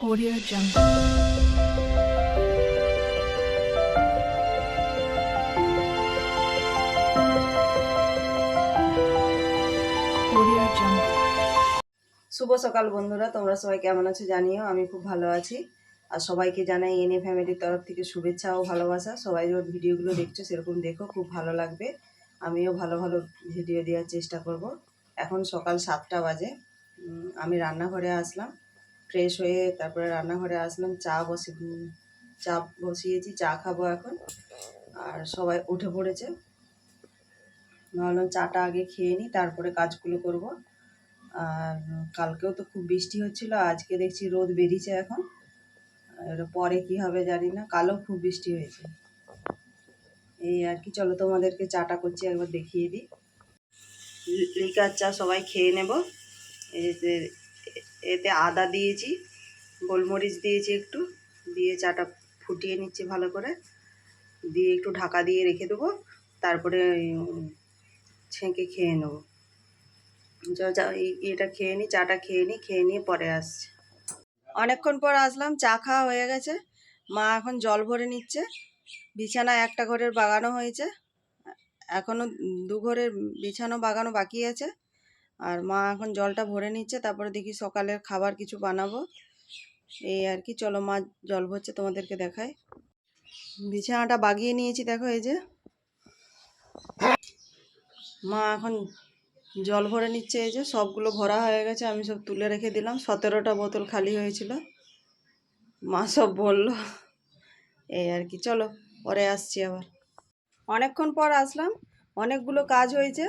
Audio Jungle. শুভ সকাল বন্ধুরা, তোমরা সবাই কেমন আছো জানিও, আমি খুব ভালো আছি। আর সবাইকে জানাই এনএ ফ্যামিলির তরফ থেকে শুভেচ্ছা ও ভালোবাসা। সবাই যখন ভিডিওগুলো দেখছ, সেরকম দেখো, খুব ভালো লাগবে। আমিও ভালো ভালো ভিডিও দেওয়ার চেষ্টা করব। এখন সকাল সাতটা বাজে। আমি রান্নাঘরে আসলাম। ফ্রেশ হয়ে তারপরে রান্নাঘরে আসলাম, চা বসে চা বসিয়েছি, চা খাব এখন। আর সবাই উঠে পড়েছে। ভাবলাম চাটা আগে খেয়ে নিই তারপরে কাজগুলো করব। আর কালকেও তো খুব বৃষ্টি হচ্ছিল, আজকে দেখছি রোদ বেরিয়েছে এখন। আর পরে কি হবে জানি না, কালও খুব বৃষ্টি হয়েছে। এই আর কি, চলো তোমাদেরকে চাটা করছি, একবার দেখিয়ে দিই। লিকার চা সবাই খেয়ে নেব। এতে এতে আদা দিয়েছি, গোলমরিচ দিয়েছি একটু, দিয়ে চাটা ফুটিয়ে নিচ্ছি ভালো করে। দিয়ে একটু ঢাকা দিয়ে রেখে দেবো, তারপরে ছেঁকে খেয়ে নেব। এটা খেয়ে নিই চাটা খেয়ে নিই খেয়ে নিয়ে পরে আসছি। অনেকক্ষণ পর আসলাম, চা খাওয়া হয়ে গেছে। মা এখন জল ভরে নিচ্ছে। বিছানা একটা ঘরের বাগানো হয়েছে। এখনও দু ঘরের বিছানো বাগানো বাকি আছে। আর মা এখন জলটা ভরে নিচ্ছে, তারপরে দেখি সকালের খাবার কিছু বানাবো। এই আর কি, চলো মা জল ভরছে, তোমাদেরকে দেখায় বিছানাটা বাগিয়ে নিয়েছি, দেখো এই যে। মা এখন জল ভরে নিচ্ছে, এই যে সবগুলো ভরা হয়ে গেছে, আমি সব তুলে রেখে দিলাম। সতেরোটা বোতল খালি হয়েছিল। মা সব বলল। এই আর কি, চলো, পরে আসছি আবার। অনেকক্ষণ পর আসলাম, অনেকগুলো কাজ হয়েছে।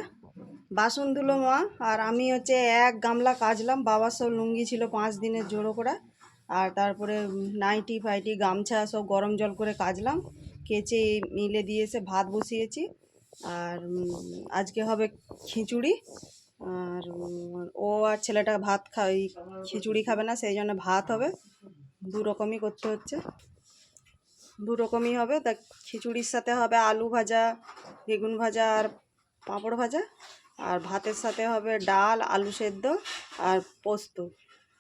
বাসন ধুলো মা, আর আমি হচ্ছে এক গামলা কাচলাম, বাবার সব লুঙ্গি ছিল পাঁচ দিনের জোড়ো করা, আর তারপরে নাইটি ফাইটি, গামছা সব গরম জল করে কাচলাম, কেচে মিলে দিয়ে এসে ভাত বসিয়েছি, আর আজকে হবে খিচুড়ি, আর ও আর ছেলেটা ভাত খা খিচুড়ি খাবে না, সেই জন্য ভাত হবে, দু রকমই করতে হচ্ছে, দু রকমই হবে, তা খিচুড়ির সাথে হবে আলু ভাজা, বেগুন ভাজা, আর পাঁপড় ভাজা আর ভাতের সাথে হবে ডাল, আলু সেদ্ধ আর পোস্ত।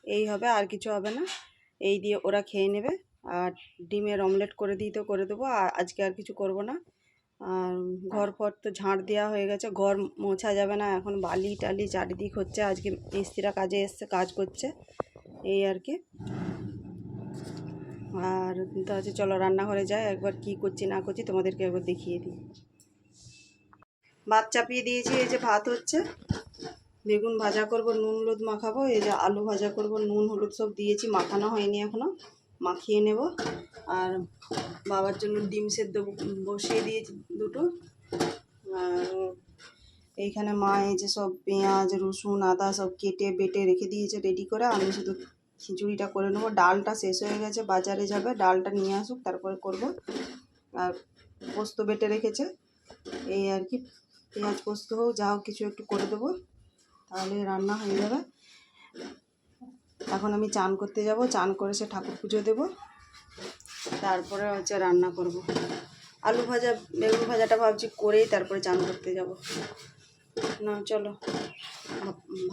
এই হবে, আর কিছু হবে না। এই দিয়ে ওরা খেয়ে নেবে। আর ডিমের অমলেট করে দিই তো, করে দেবো। আর আজকে আর কিছু করব না। আর ঘর ফর তো ঝাঁট দেওয়া হয়ে গেছে। ঘর মোছা যাবে না। এখন বালি টালি চারিদিক হচ্ছে। আজকে মিস্ত্রিরা কাজে এসছে, কাজ করছে। এই আর কি। আর তো আছে, চলো রান্নাঘরে যাই। একবার কি করছি, না করছি তোমাদেরকে একবার দেখিয়ে দিই। ভাত চাপিয়ে দিয়েছি, এই যে ভাত হচ্ছে। বেগুন ভাজা করব, নুন হলুদ মাখাবো, এই যে আলু ভাজা করব, নুন হলুদ সব দিয়েছি, মাখানো হয়নি এখনও মাখিয়ে নেব। আর বাবার জন্য ডিম সেদ্ধ বসিয়ে দিয়েছি দুটো। আর এইখানে মা এই যে সব পেঁয়াজ, রসুন, আদা সব কেটে বেটে রেখে দিয়েছে রেডি করে, আমি শুধু খিচুড়িটা করে নেব। ডালটা শেষ হয়ে গেছে, বাজারে যাবে, ডালটা নিয়ে আসুক, তারপরে করব। আর পোস্ত বেটে রেখেছে, এই আর কি। পেঁয়াজ পোস্ত হোক, যা হোক কিছু একটু করে দেবো, তাহলে রান্না হয়ে যাবে। এখন আমি চান করতে যাব, চান করে সে ঠাকুর পুজো দেবো। তারপরে হচ্ছে রান্না করব। আলু ভাজা, বেগুন ভাজাটা ভাবছি করেই তারপরে চান করতে যাব। না, চলো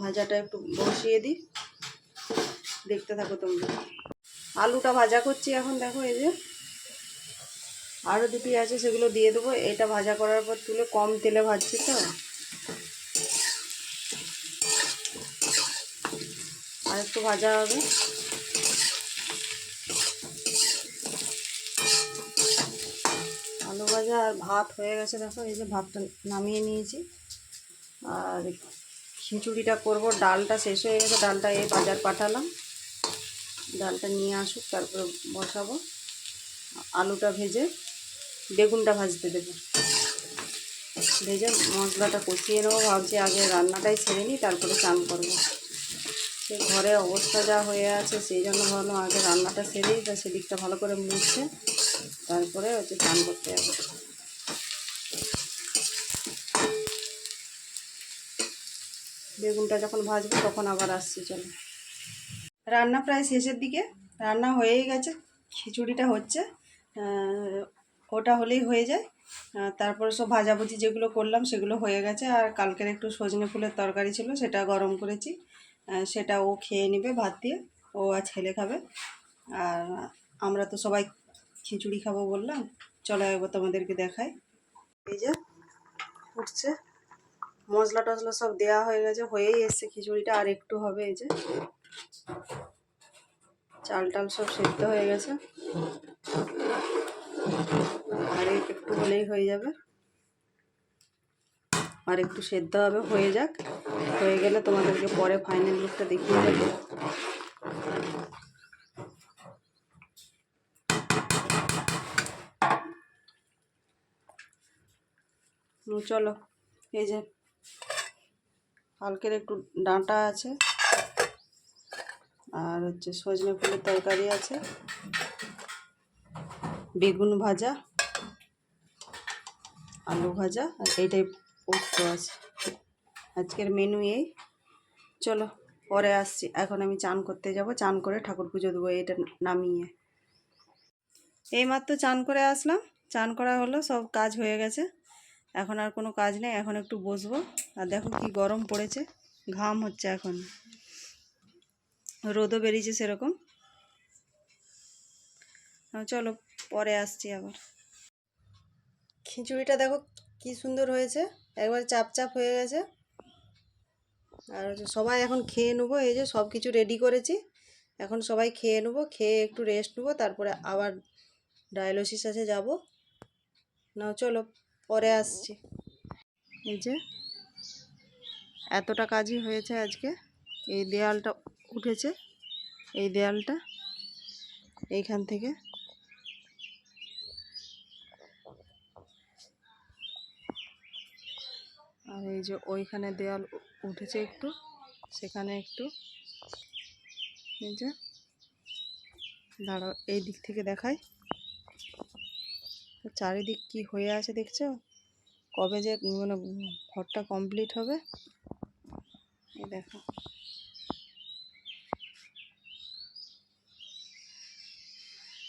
ভাজাটা একটু বসিয়ে দিই। দেখতে থাকো তোমরা। আলুটা ভাজা করছি এখন, দেখো এই যে। আরও দুটি আছে, সেগুলো দিয়ে দেবো। এটা ভাজা করার পর তুলে কম তেলে ভাজছি তো। আর একটু ভাজা হবে। আলু ভাজা আর ভাত হয়ে গেছে, দেখো, এই যে ভাতটা নামিয়ে নিয়েছি। আর খিচুড়িটা করব, ডালটা শেষ হয়ে গেছে, ডালটা এই বাজার পাঠালাম। ডালটা নিয়ে আসুক, তারপরে বসাবো। আলুটা ভেজে বেগুনটা ভাজতে দেবো। ভেজে মশলাটা কষিয়ে নেব। ভাবছি আগে রান্নাটাই ছেড়ে নিই, তারপরে চান করব। সে ঘরে অবস্থা যা হয়ে আছে, সেই জন্য ভাবলাম আগে রান্নাটা সেরেই তা সেদিকটা ভালো করে মুছছে তারপরে হচ্ছে চান করতে যাব। বেগুনটা যখন ভাজবো, তখন আবার আসছি, চলো। রান্না প্রায় শেষের দিকে। রান্না হয়েই গেছে, খিচুড়িটা হচ্ছে। ওটা হলেই হয়ে যায়। তারপরে সব ভাজাভুজি যেগুলো করলাম সেগুলো হয়ে গেছে। আর কালকের একটু সজনে ফুলের তরকারি ছিল, সেটা গরম করেছি। সেটা ও খেয়ে নেবে ভাত দিয়ে, ও আর ছেলে খাবে। আর আমরা তো সবাই খিচুড়ি খাব বললাম। চলো একবার তোমাদেরকে দেখাই। এই যে, উঠছে। মশলা টশলা সব দেওয়া হয়ে গেছে, হয়েই এসছে খিচুড়িটা। আর একটু হবে এই যে, চাল টাল সব সেদ্ধ হয়ে গেছে। আর একটু হলেই হয়ে যাবে। আর একটু সেদ্ধ হবে, হয়ে যাক। হয়ে গেলে তোমাদেরকে পরে ফাইনাল লুকটা দেখিয়ে দেবো। চলো। এই যে কালকের একটু ডাঁটা আছে। আর হচ্ছে সজনে ফুলের তরকারি আছে। বেগুন ভাজা। আলু ভাজা আর এইটাই পোস্ত আছে। আজকের মেনু এই। চলো, পরে আসছি। এখন আমি চান করতে যাব। চান করে ঠাকুর পুজো দেবো এটা নামিয়ে। এইমাত্র চান করে আসলাম। চান করা হলো, সব কাজ হয়ে গেছে। এখন আর কোনো কাজ নেই, এখন একটু বসবো। আর দেখো কি গরম পড়েছে, ঘাম হচ্ছে এখন। রোদও বেরিয়েছে সেরকম। চলো, পরে আসছি আবার। খিচুড়িটা দেখো কি সুন্দর হয়েছে। একবার চাপ চাপ হয়ে গেছে। আর সবাই এখন খেয়ে নেব, এই যে সব কিছু রেডি করেছি। এখন সবাই খেয়ে নেব, খেয়ে একটু রেস্ট নেব, তারপরে আবার ডায়ালিসিস আছে যাব। না চলো, পরে আসছি। এই যে এতটা কাজই হয়েছে আজকে। এই দেয়ালটা উঠেছে, এই দেয়ালটা এইখান থেকে আর এই যে ওইখানে দেয়াল উঠেছে একটু, সেখানে একটু। এই যে, দাঁড়াও, এই দিক থেকে দেখাই। চারিদিক কি হয়ে আছে দেখছ? কবে যে মানে ঘরটা কমপ্লিট হবে, এই দেখো।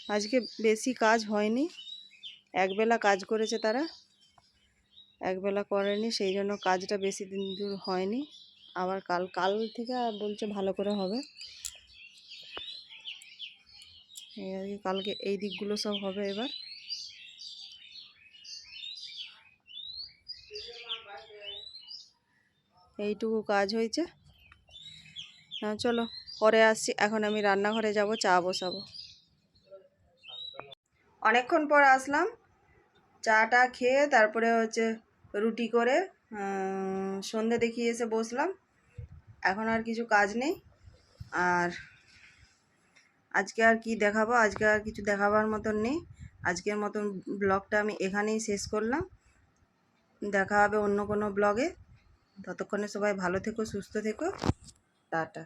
আজকে বেশি কাজ হয়নি, একবেলা কাজ করেছে তারা। একবেলা করেনি, সেই জন্য কাজটা বেশি দিন দূর হয়নি। আবার কাল কাল থেকে বলছে ভালো করে হবে। কালকে এই দিকগুলো সব হবে এবার। এইটুকু কাজ হয়েছে। হ্যাঁ চলো, পরে আসছি। এখন আমি রান্নাঘরে যাব, চা বসাবো। অনেকক্ষণ পর আসলাম। চাটা খেয়ে তারপরে হচ্ছে রুটি করে সন্ধে দেখিয়ে এসে বসলাম। এখন আর কিছু কাজ নেই। আর আজকে আর কি দেখাবো? আজকে আর কিছু দেখাবার মতন নেই। আজকের মতন ব্লগটা আমি এখানেই শেষ করলাম। দেখা হবে অন্য কোনো ব্লগে। ততক্ষণে সবাই ভালো থেকো, সুস্থ থেকো। টাটা।